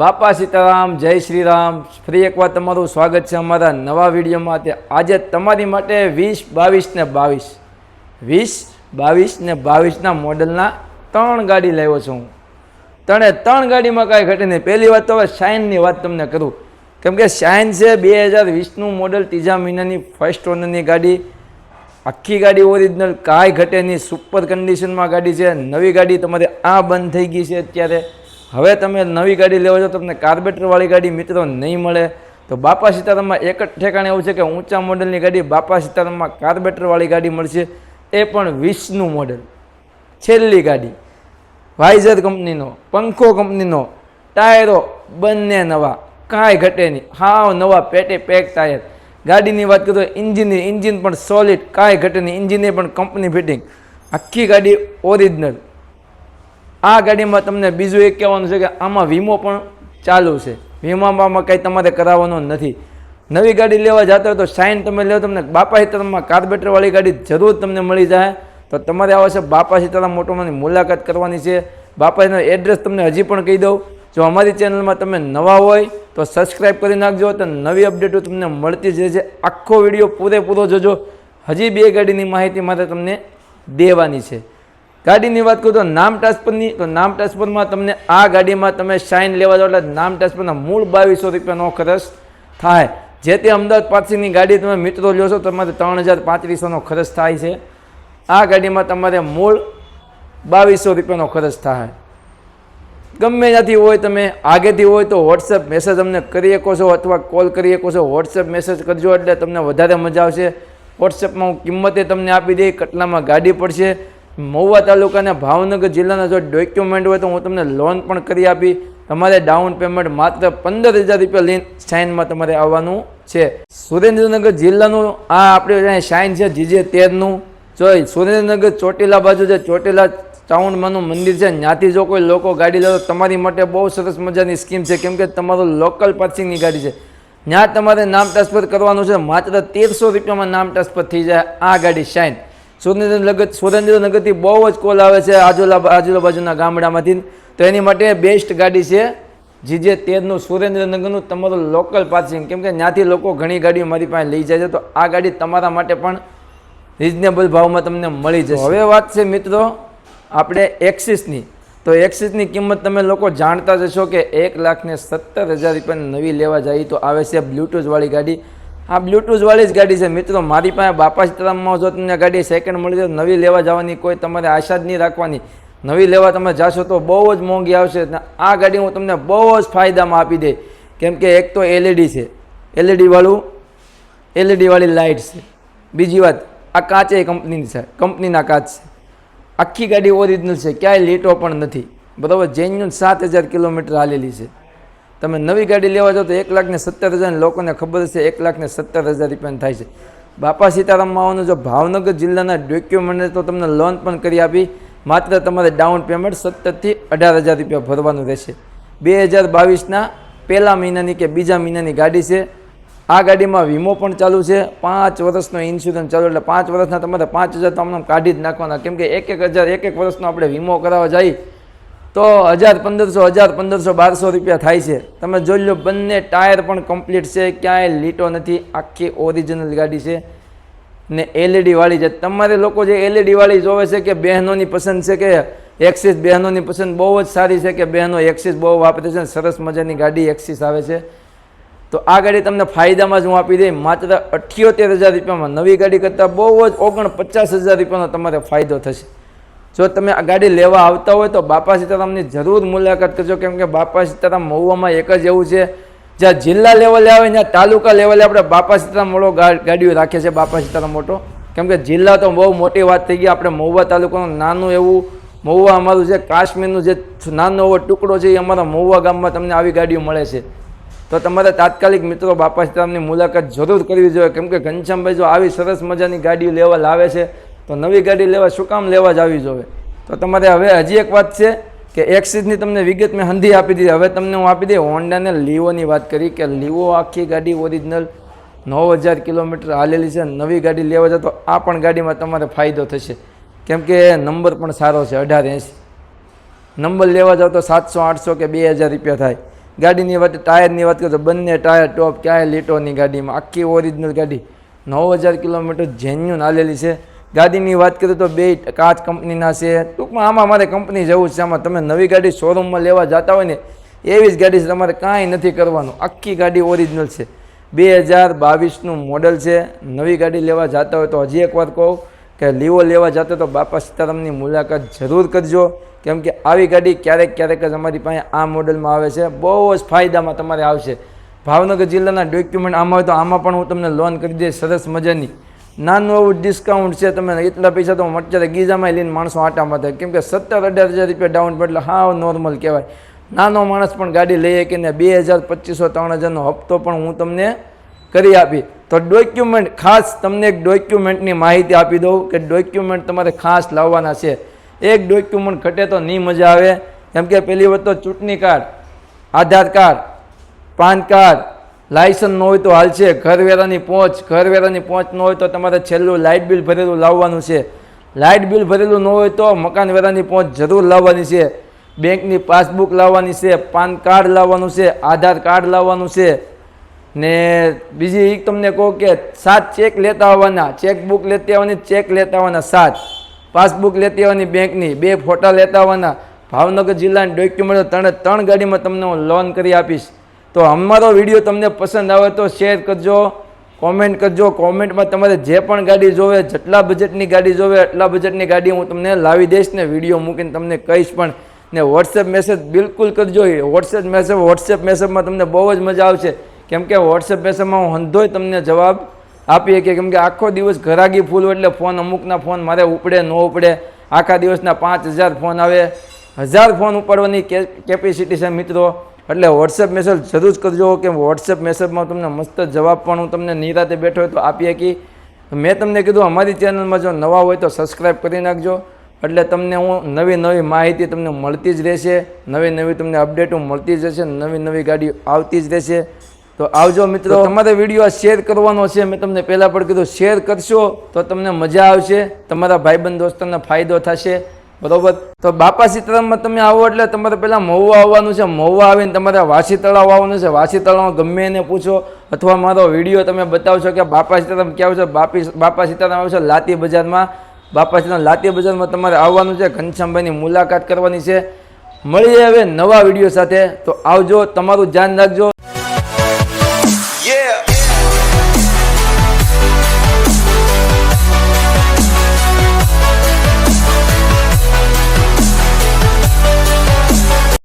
બાપા સીતારામ, જય શ્રી રામ ફરી એકવાર તમારું સ્વાગત છે અમારા નવા વિડીયોમાં. તે આજે તમારી માટે વીસ, બાવીસ ને બાવીસ. વીસ, બાવીસ ને બાવીસના મોડલના ત્રણ ગાડી લાવ્યો છું હું. ત્રણે ત્રણ ગાડીમાં કાંઈ ઘટે નહીં. પહેલી વાત તો હવે શાઇનની વાત તમને કરું. કેમ કે શાઇન છે બે હજાર વીસનું મોડલ, ત્રીજા મહિનાની ફર્સ્ટ ઓનરની ગાડી. આખી ગાડી ઓરિજિનલ કાંઈ ઘટે નહીં. સુપર કન્ડિશનમાં ગાડી છે. નવી ગાડી તમારે આ બંધ થઈ ગઈ છે અત્યારે. હવે તમે નવી ગાડી લેવો છો તમને કાર્બેટરવાળી ગાડી મિત્રો નહીં મળે. તો બાપા સીતારામમાં એક જ ઠેકાણે એવું છે કે ઊંચા મોડલની ગાડી બાપા સીતારામમાં કાર્બેટરવાળી ગાડી મળશે. એ પણ વીસનું મોડલ. છેલ્લી ગાડી. વાઇઝર કંપનીનો, પંખો કંપનીનો, ટાયરો બંને નવા. કાંઈ ઘટે નહીં. હાવ નવા પેટે પેક ટાયર. ગાડીની વાત કરું તો ઇન્જિન પણ સોલિડ કાંઈ ઘટે નહીં. ઇન્જિને પણ કંપની ફિટિંગ આખી ગાડી ઓરિજિનલ આ ગાડીમાં તમને બીજું એક કહેવાનું છે કે આમાં વીમો પણ ચાલુ છે. વીમામાં કંઈ તમારે કરાવવાનો નથી. નવી ગાડી લેવા જતા હોય તો સાઇન તમે લેવો તમને બાપા સીતારામમાં કાર્બેટરવાળી ગાડી જરૂર તમને મળી જાય. તો તમારે આવશે બાપા સીતારામ મોટોમાંની મુલાકાત કરવાની છે. બાપાનું એડ્રેસ તમને હજી પણ કહી દઉં. જો અમારી ચેનલમાં તમે નવા હોય તો સબસ્ક્રાઈબ કરી નાખજો તો નવી અપડેટો તમને મળતી જ રહેશે. આખો વીડિયો પૂરેપૂરો જોજો. હજી બે ગાડીની માહિતી મારે તમને દેવાની છે. ગાડીની વાત કરું તો નામ ટ્રાન્સફરની, તો નામ ટ્રાન્સફરમાં તમને આ ગાડીમાં તમે શાઇન લેવા જાઓ એટલે નામ ટ્રાન્સફરના મૂળ બાવીસો રૂપિયાનો ખર્ચ થાય. જે તે અમદાવાદ પાસેની ગાડી તમે મિત્રો લ્યો છો, તમારે ત્રણ હજાર પાંત્રીસોનો ખર્ચ થાય છે. આ ગાડીમાં તમારે મૂળ બાવીસો રૂપિયાનો ખર્ચ થાય. ગમે ત્યાંથી હોય, તમે આગેથી હોય તો વોટ્સએપ મેસેજ અમને કરી શકો છો અથવા કોલ કરી શકો છો. વોટ્સએપ મેસેજ કરજો એટલે તમને વધારે મજા આવશે. વોટ્સએપમાં હું કિંમતે તમને આપી દઈ કેટલામાં ગાડી પડશે. મહુવા તાલુકાના ભાવનગર જિલ્લાના જો ડોક્યુમેન્ટ હોય તો હું તમને લોન પણ કરી આપી. તમારે ડાઉન પેમેન્ટ માત્ર પંદર હજાર રૂપિયા લઈને સાઇનમાં તમારે આવવાનું છે. સુરેન્દ્રનગર જિલ્લાનું આ આપણે સાઇન છે જીજે તેરનું. જો સુરેન્દ્રનગર ચોટીલા બાજુ છે ચોટીલા ટાઉનમાંનું મંદિર છે, ત્યાંથી જો કોઈ લોકો ગાડી લે તો તમારી માટે બહુ સરસ મજાની સ્કીમ છે. કેમ કે તમારું લોકલ પાર્સિંગની ગાડી છે. ત્યાં તમારે નામ ટ્રાન્સફર કરવાનું છે. માત્ર તેરસો રૂપિયામાં નામ ટ્રાન્સફર થઈ જાય આ ગાડી શાઇન સુરેન્દ્રનગર સુરેન્દ્રનગરથી બહુ જ કોલ આવે છે આજુલા આજુબાજુના ગામડામાંથી. તો એની માટે બેસ્ટ ગાડી છે જીજે તેરનું સુરેન્દ્રનગરનું તમારું લોકલ પાર્સિંગ કેમ કે ત્યાંથી લોકો ઘણી ગાડીઓ મારી પાસે લઈ જાય છે. તો આ ગાડી તમારા માટે પણ રિઝનેબલ ભાવમાં તમને મળી જશે. હવે વાત છે મિત્રો આપણે એક્સિસની તો એક્સિસની કિંમત તમે લોકો જાણતા જ કે એક લાખને સત્તર હજાર રૂપિયાની નવી લેવા જઈએ તો આવે છે બ્લૂટૂથવાળી ગાડી. આ બ્લૂટૂથવાળી જ ગાડી છે. મિત્રો, મારી પાસે બાપા સીતારામમાં જો તમને ગાડી સેકન્ડ મળી જાય, નવી લેવા જવાની કોઈ તમારે આશા જ નહીં રાખવાની. નવી લેવા તમે જાશો તો બહુ જ મોંઘી આવશે. આ ગાડી હું તમને બહુ જ ફાયદામાં આપી દે. કેમ કે એક તો એલઈડી છે. એલઈડી વાળું એલઈડી વાળી લાઇટ છે. બીજી વાત, આ કાચ એ કંપનીની છે. કંપનીના કાચ છે. આખી ગાડી ઓરિજિનલ છે. ક્યાંય લીટો પણ નથી. બરાબર જેન્યુન સાત હજાર કિલોમીટર હાલેલી છે. તમે નવી ગાડી લેવા જાઓ તો એક લાખ ને સત્તર હજાર લોકોને ખબર છે એક લાખ ને સત્તર હજાર રૂપિયાની થાય છે. બાપા સીતારામ આવવાનું જો ભાવનગર જિલ્લાના ડોક્યુમેન્ટ તો તમને લોન પણ કરી આપી. માત્ર તમારે ડાઉન પેમેન્ટ સત્તરથી અઢાર હજાર રૂપિયા ભરવાનું રહેશે. બે હજાર બાવીસના પહેલા મહિનાની કે બીજા મહિનાની ગાડી છે. આ ગાડીમાં વીમો પણ ચાલુ છે. પાંચ વર્ષનો ઇન્સ્યોરન્સ ચાલુ એટલે પાંચ વર્ષના તમારે પાંચ હજાર તમને કાઢી જ નાખવાના. કેમ કે એક એક હજાર, એક એક વર્ષનો આપણે વીમો કરાવવા જઈએ તો હજાર પંદરસો હજાર પંદરસો, બારસો રૂપિયા થાય છે. તમે જોઈ લો, બંને ટાયર પણ કમ્પ્લીટ છે. ક્યાંય લીટો નથી. આખી ઓરિજિનલ ગાડી છે. ને એલઈડી વાળી છે. તમારે લોકો જે એલઈડી વાળી જોવે છે કે બહેનોની પસંદ છે કે એક્સિસ બહેનોની પસંદ, બહુ જ સારી છે કે બહેનો એક્સિસ બહુ વાપરે છે સરસ મજાની ગાડી એક્સિસ આવે છે. તો આ ગાડી તમને ફાયદામાં જ હું આપી દઈ માત્ર અઠ્યોતેર હજાર રૂપિયામાં નવી ગાડી કરતાં બહુ જ ઓગણ પચાસ હજાર રૂપિયાનો તમારે ફાયદો થશે. જો તમે આ ગાડી લેવા આવતા હોય તો બાપા સીતારામની જરૂર મુલાકાત કરજો. કેમ કે બાપા સીતારામ મહુવામાં એક જ એવું છે, જ્યાં જિલ્લા લેવલે આવે, ત્યાં તાલુકા લેવલે આપણે બાપા સીતારામ મોટો ગાડીઓ રાખીએ છીએ બાપા સીતારામ મોટો. કેમ કે જિલ્લા તો બહુ મોટી વાત થઈ ગઈ, આપણે મહુવા તાલુકાનું નાનું એવું મહુવા અમારું જે કાશ્મીરનું જે નાનો એવો ટુકડો છે, એ અમારા મહુવા ગામમાં તમને આવી ગાડીઓ મળે છે. તો તમારે તાત્કાલિક મિત્રો બાપા સીતારામની મુલાકાત જરૂર કરવી જોઈએ. કેમ કે ઘનશ્યામભાઈ જો આવી સરસ મજાની ગાડીઓ લેવા લાવે છે તો નવી ગાડી લેવા શું કામ લેવા જ આવી જોવે તો તમારે હવે હજી એક વાત છે કે એક્સિસની તમને વિગત મેં હંધી આપી દીધી. હવે તમને હું આપી દઈ હોન્ડાને લીવોની વાત કરી કે લીવો આખી ગાડી ઓરિજિનલ નવ હજાર કિલોમીટર હાલેલી છે, નવી ગાડી લેવા જાય તો આ પણ ગાડીમાં તમારે ફાયદો થશે. કેમ કે નંબર પણ સારો છે, અઢાર એંસી. નંબર લેવા જાઓ તો સાતસો, આઠસો કે બે હજાર રૂપિયા થાય. ગાડીની વાત, ટાયરની વાત કરો તો બંને ટાયર ટોપ ક્યાંય લીટોની ગાડીમાં. આખી ઓરિજિનલ ગાડી નવ હજાર કિલોમીટર જેન્યુન હાલેલી છે. ગાડીની વાત કરું તો બે કાચ કંપનીના છે. ટૂંકમાં આમાં મારે કંપની જવું છે. આમાં તમે નવી ગાડી શોરૂમમાં લેવા જતા હોય ને, એવી જ ગાડી છે. તમારે કાંઈ નથી કરવાનું. આખી ગાડી ઓરિજિનલ છે. બે હજાર બાવીસનું મોડલ છે. નવી ગાડી લેવા જતા હોય તો હજી એકવાર કહું કે લીવો લેવા જતા તો બાપા સીતારામની મુલાકાત જરૂર કરજો. કેમ કે આવી ગાડી ક્યારેક ક્યારેક જ અમારી પાસે આ મોડલમાં આવે છે. બહુ જ ફાયદામાં તમારે આવશે. ભાવનગર જિલ્લાના ડોક્યુમેન્ટ આમાં હોય તો આમાં પણ હું તમને લોન કરી દઈશ. સરસ મજાની. નાનું એવું ડિસ્કાઉન્ટ છે તમે એટલા પૈસા તો અત્યારે ગીઝામાં લઈને માણસો આટામાં થાય. કેમ કે સત્તર અઢાર હજાર રૂપિયા ડાઉન પડે એટલે હાવ નોર્મલ કહેવાય. નાનો માણસ પણ ગાડી લઈ ને બે હજાર, પચીસો, ત્રણ હજારનો હપ્તો પણ હું તમને કરી આપી. તો ડોક્યુમેન્ટ ખાસ તમને એક ડોક્યુમેન્ટની માહિતી આપી દઉં કે ડોક્યુમેન્ટ તમારે ખાસ લાવવાના છે. એક ડોક્યુમેન્ટ ઘટે તો નહીં મજા આવે. કેમ કે પહેલી વખત તો ચૂંટણી card Aadhaar card PAN card licence ન હોય તો હાલશે. ઘરવેરાની પહોંચ ઘરવેરાની પહોંચ ન હોય તો તમારે છેલ્લું લાઇટ બિલ ભરેલું લાવવાનું છે. લાઇટ બિલ ભરેલું ન હોય તો મકાન વેરાની પહોંચ જરૂર લાવવાની છે. બેંકની પાસબુક લાવવાની છે, પાન કાર્ડ લાવવાનું છે, આધાર કાર્ડ લાવવાનું છે. ને બીજી એક તમને કહું કે સાત ચેક લેતા આવવાના. ચેકબુક લેતી આવવાની, ચેક લેતા આવવાના સાત. પાસબુક લેતી આવવાની બેંકની, બે ફોટા લેતા આવવાના. ભાવનગર જિલ્લાની ડોક્યુમેન્ટ ત્રણે ત્રણ ગાડીમાં તમને હું લોન કરી આપીશ. તો અમારો વીડિયો તમને પસંદ આવે તો શેર કરજો કોમેન્ટ કરજો. કોમેન્ટમાં તમારે જે પણ ગાડી જોવે, જેટલા બજેટની ગાડી જોવે, એટલા બજેટની ગાડી હું તમને લાવી દઈશ ને વીડિયો મૂકીને તમને કહીશ પણ. ને વોટ્સએપ મેસેજ બિલકુલ કરજો. વોટ્સએપ મેસેજ વોટ્સએપ મેસેજમાં તમને બહુ જ મજા આવશે. કેમ કે વોટ્સએપ મેસેજમાં હું હંધોય તમને જવાબ આપી કે કેમ કે આખો દિવસ ઘરાગી ફૂલ એટલે ફોન અમુકના ફોન મારે ઉપડે, ન ઉપડે. આખા દિવસના પાંચ હજાર ફોન આવે. હજાર ફોન ઉપાડવાની કેપેસિટી છે મિત્રો. એટલે વોટ્સએપ મેસેજ જરૂર જ કરજો કે વોટ્સએપ મેસેજમાં તમને મસ્ત જવાબ પણ હું તમને નિરાતે બેઠો હોય તો આપી શકી મેં તમને કીધું અમારી ચેનલમાં જો નવા હોય તો સબસ્ક્રાઈબ કરી નાખજો. એટલે તમને હું નવી નવી માહિતી તમને મળતી જ રહેશે. નવી નવી તમને અપડેટો મળતી જ રહેશે. નવી નવી ગાડીઓ આવતી જ રહેશે. તો આવજો મિત્રો. તમારે વીડિયો શેર કરવાનો છે. મેં તમને પહેલાં પણ કીધું શેર કરશો તો તમને મજા આવશે. તમારા ભાઈબંધ દોસ્તોને ફાયદો થશે. બરોબર? તો બાપા સીતારામમાં તમે આવો એટલે તમારે પહેલાં મહુવા આવવાનું છે. મહુવા આવીને તમારે વાસી તળાવ આવવાનું છે. વાસી તળાવ ગમે એને પૂછો અથવા મારો વીડિયો તમે બતાવશો કે બાપા સીતારામ ક્યાં આવશે બાપી બાપા સીતારામ આવશે લાતી બજારમાં. બાપા સીતારામ લાતી બજારમાં તમારે આવવાનું છે. ઘનશ્યામભાઈની મુલાકાત કરવાની છે. મળીએ હવે નવા વીડિયો સાથે. તો આવજો, તમારું ધ્યાન રાખજો.